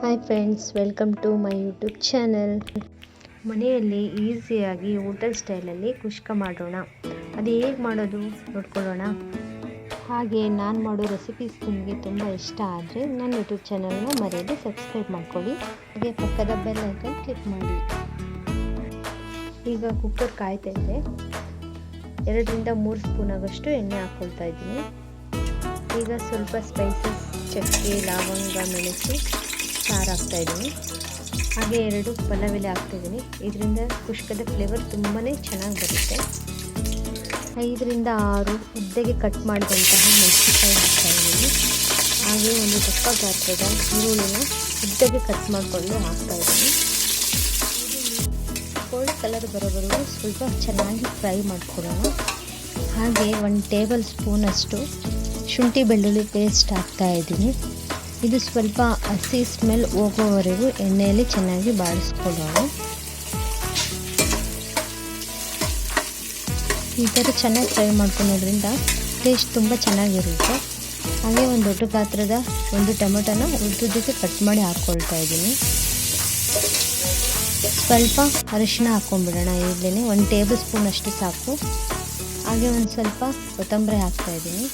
Hi friends welcome to my YouTube channel ಮನೆಯಲ್ಲಿ ಈಸಿಯಾಗಿ hotel ಸ್ಟೈಲಲ್ಲಿ ಕುಷ್ಕ ಮಾಡೋಣ. ಅದು ಹೇಗೆ ಮಾಡೋದು ನೋಡ್ಕೊಳ್ಳೋಣ. ಹಾಗೆ ನಾನು ಮಾಡೋ ರೆಸಿಪೀಸ್ ನಿಮಗೆ ತುಂಬ ಇಷ್ಟ ಆದರೆ ನನ್ನ ಯೂಟ್ಯೂಬ್ ಚಾನಲ್ನ ಮರೆಯದೆ ಸಬ್ಸ್ಕ್ರೈಬ್ ಮಾಡ್ಕೊಳ್ಳಿ. ಹಾಗೆ ಪಕ್ಕದ ಬೆಲ್ ಐಕನ್ ಕ್ಲಿಕ್ ಮಾಡಿ. ಈಗ ಕುಕ್ಕರ್ ಕಾಯ್ತಾ ಎರಡರಿಂದ ಮೂರು ಸ್ಪೂನ್ ಆಗೋಷ್ಟು ಎಣ್ಣೆ ಹಾಕ್ಕೊಳ್ತಾ ಇದ್ದೀನಿ. ಈಗ ಸ್ವಲ್ಪ ಸ್ಪೈಸಸ್ ಚಕ್ಕೆ, ಲವಂಗ, ಮೆಣಸು. ಸಾರು ಹಾಕ್ತಾ ಇದ್ದೀನಿ. ಹಾಗೆ ಎರಡು ಪಲ್ಲವೆಲೆ ಹಾಕ್ತಾಯಿದ್ದೀನಿ ಇದರಿಂದ ಕುಷ್ಕದ ಫ್ಲೇವರ್ ತುಂಬಾ ಚೆನ್ನಾಗಿ ಬರುತ್ತೆ. ಐದರಿಂದ ಆರು ಉದ್ದೆಗೆ ಕಟ್ ಮಾಡಿದಂತಹ ಮೆಣಸಿನಕಾಯಿ ಹಾಕ್ತಾ ಇದ್ದೀನಿ. ಹಾಗೆ ಒಂದು ದಪ್ಪ ಗಾತ್ರದ ಈರುಳ್ಳಿನ ಉದ್ದಗೆ ಕಟ್ ಮಾಡಿಕೊಂಡು ಹಾಕ್ತಾ ಇದ್ದೀನಿ. ಗೋಲ್ಡ್ ಕಲರ್ ಬರೋವರೆಗೂ ಸ್ವಲ್ಪ ಚೆನ್ನಾಗಿ ಫ್ರೈ ಮಾಡ್ಕೊಳ್ಳೋಣ. ಹಾಗೆ ಒಂದು ಟೇಬಲ್ ಸ್ಪೂನಷ್ಟು ಶುಂಠಿ ಬೆಳ್ಳುಳ್ಳಿ ಪೇಸ್ಟ್ ಹಾಕ್ತಾ ಇದ್ದೀನಿ. ಇದು ಸ್ವಲ್ಪ ಹಸಿ ಸ್ಮೆಲ್ ಹೋಗೋವರೆಗೂ ಎಣ್ಣೆಯಲ್ಲಿ ಚೆನ್ನಾಗಿ ಬಾಡಿಸ್ಕೊಳ್ಳೋಣ. ಈ ಥರ ಚೆನ್ನಾಗಿ ಫ್ರೈ ಮಾಡ್ಕೊಳೋದ್ರಿಂದ ಟೇಸ್ಟ್ ತುಂಬ ಚೆನ್ನಾಗಿರುತ್ತೆ. ಹಾಗೆ ಒಂದು ದೊಡ್ಡ ಗಾತ್ರದ ಒಂದು ಟೊಮೆಟೊನ ಉದ್ದುದ್ದಕ್ಕೆ ಕಟ್ ಮಾಡಿ ಹಾಕ್ಕೊಳ್ತಾ ಇದ್ದೀನಿ. ಸ್ವಲ್ಪ ಅರಿಶಿನ ಹಾಕ್ಕೊಂಡ್ಬಿಡೋಣ ಇಲ್ಲೇ ಒಂದು ಟೇಬಲ್ ಸ್ಪೂನ್ ಅಷ್ಟು ಸಾಕು. ಹಾಗೆ ಒಂದು ಸ್ವಲ್ಪ ಕೊತ್ತಂಬರಿ ಹಾಕ್ತಾ ಇದ್ದೀನಿ.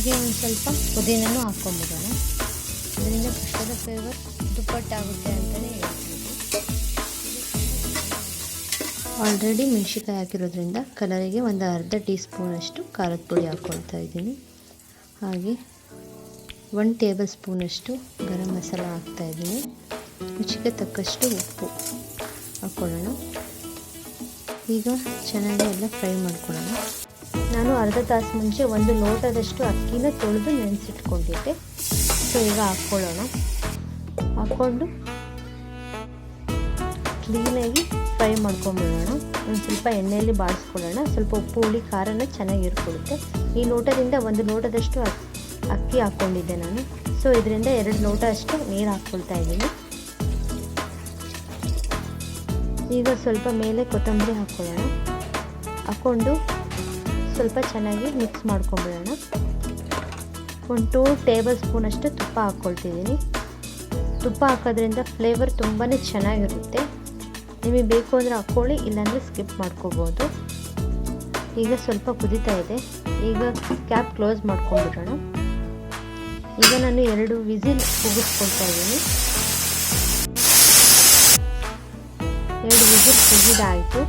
ಹಾಗೆ ಒಂದು ಸ್ವಲ್ಪ ಪುದೀನೂ ಹಾಕ್ಕೊಂಬಿಡೋಣ. ಇದರಿಂದ ಕಷ್ಟದ ಫ್ಲೇವರ್ ದುಪ್ಪಟ್ಟಾಗುತ್ತೆ ಅಂತಲೇ ಹೇಳ್ತೀವಿ ಆಲ್ರೆಡಿ ಮೆಣಸಿಕಾಯಿ ಹಾಕಿರೋದ್ರಿಂದ ಕಲರಿಗೆ ಒಂದು ಅರ್ಧ ಟೀ ಸ್ಪೂನಷ್ಟು ಖಾರದ ಪುಡಿ ಹಾಕ್ಕೊಳ್ತಾ ಇದ್ದೀನಿ. ಹಾಗೆ ಒನ್ ಟೇಬಲ್ ಸ್ಪೂನಷ್ಟು ಗರಂ ಮಸಾಲ ಹಾಕ್ತಾ ಇದ್ದೀನಿ. ರುಚಿಗೆ ತಕ್ಕಷ್ಟು ಉಪ್ಪು ಹಾಕ್ಕೊಳ್ಳೋಣ. ಈಗ ಚೆನ್ನಾಗಿ ಎಲ್ಲ ಫ್ರೈ ಮಾಡ್ಕೊಳ್ಳೋಣ. ನಾನು ಅರ್ಧ ತಾಸು ಮುಂಚೆ ಒಂದು ಲೋಟದಷ್ಟು ಅಕ್ಕಿನ ತೊಳೆದು ನೆನೆಸಿಟ್ಕೊಂಡಿದ್ದೆ. ಸೊ, ಈಗ ಹಾಕ್ಕೊಳ್ಳೋಣ. ಹಾಕ್ಕೊಂಡು ಕ್ಲೀನಾಗಿ ಫ್ರೈ ಮಾಡ್ಕೊಂಬಿಡೋಣ. ಒಂದು ಸ್ವಲ್ಪ ಎಣ್ಣೆಯಲ್ಲಿ ಬಾಡಿಸ್ಕೊಳ್ಳೋಣ ಸ್ವಲ್ಪ ಉಪ್ಪು, ಹುಳಿ, ಖಾರನ ಚೆನ್ನಾಗಿ ಇರ್ಕೊಳ್ಳುತ್ತೆ. ಈ ಲೋಟದಿಂದ ಒಂದು ಲೋಟದಷ್ಟು ಅಕ್ಕಿ ಹಾಕ್ಕೊಂಡಿದ್ದೆ ನಾನು. ಸೊ, ಇದರಿಂದ ಎರಡು ಲೋಟ ಅಷ್ಟು ನೀರು ಹಾಕ್ಕೊಳ್ತಾ ಇದ್ದೀನಿ. ಈಗ ಸ್ವಲ್ಪ ಮೇಲೆ ಕೊತ್ತಂಬರಿ ಹಾಕ್ಕೊಳ್ಳೋಣ. ಹಾಕ್ಕೊಂಡು ಸ್ವಲ್ಪ ಚೆನ್ನಾಗಿ ಮಿಕ್ಸ್ ಮಾಡ್ಕೊಂಬಿಡೋಣ. ಒಂದು ಟೂ ಟೇಬಲ್ ಸ್ಪೂನಷ್ಟು ತುಪ್ಪ ಹಾಕ್ಕೊಳ್ತಿದ್ದೀನಿ ತುಪ್ಪ ಹಾಕೋದ್ರಿಂದ ಫ್ಲೇವರ್ ತುಂಬಾ ಚೆನ್ನಾಗಿರುತ್ತೆ. ನಿಮಗೆ ಬೇಕು ಅಂದರೆ ಹಾಕ್ಕೊಳ್ಳಿ ಇಲ್ಲಾಂದರೆ ಸ್ಕಿಪ್ ಮಾಡ್ಕೋಬೋದು. ಈಗ ಸ್ವಲ್ಪ ಕುದೀತಾ ಇದೆ. ಈಗ ಕ್ಯಾಪ್ ಕ್ಲೋಸ್ ಮಾಡ್ಕೊಂಡ್ಬಿಡೋಣ ಈಗ ನಾನು ಎರಡು ವಿಸಿಲ್ ಕುಗಿಸ್ಕೊಳ್ತಾ ಇದ್ದೀನಿ. ಎರಡು ವಿಸಿಲ್ ಕುಗಿದಾಯಿತು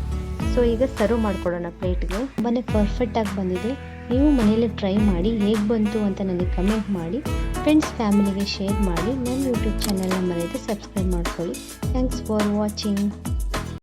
ಸೊ ಈಗ ಸರ್ವ್ ಮಾಡ್ಕೊಳ್ಳೋಣ ಪ್ಲೇಟ್ಗೆ ತುಂಬಾ ಪರ್ಫೆಕ್ಟಾಗಿ ಬಂದಿದೆ. ನೀವು ಮನೇಲಿ ಟ್ರೈ ಮಾಡಿ, ಹೇಗೆ ಬಂತು ಅಂತ ನನಗೆ ಕಮೆಂಟ್ ಮಾಡಿ ಫ್ರೆಂಡ್ಸ್ ಫ್ಯಾಮಿಲಿಗೆ ಶೇರ್ ಮಾಡಿ, ನನ್ನ ಯೂಟ್ಯೂಬ್ ಚಾನಲ್ನ ಮರೆಯದೆ ಸಬ್ಸ್ಕ್ರೈಬ್ ಮಾಡ್ಕೊಳ್ಳಿ. Thanks for watching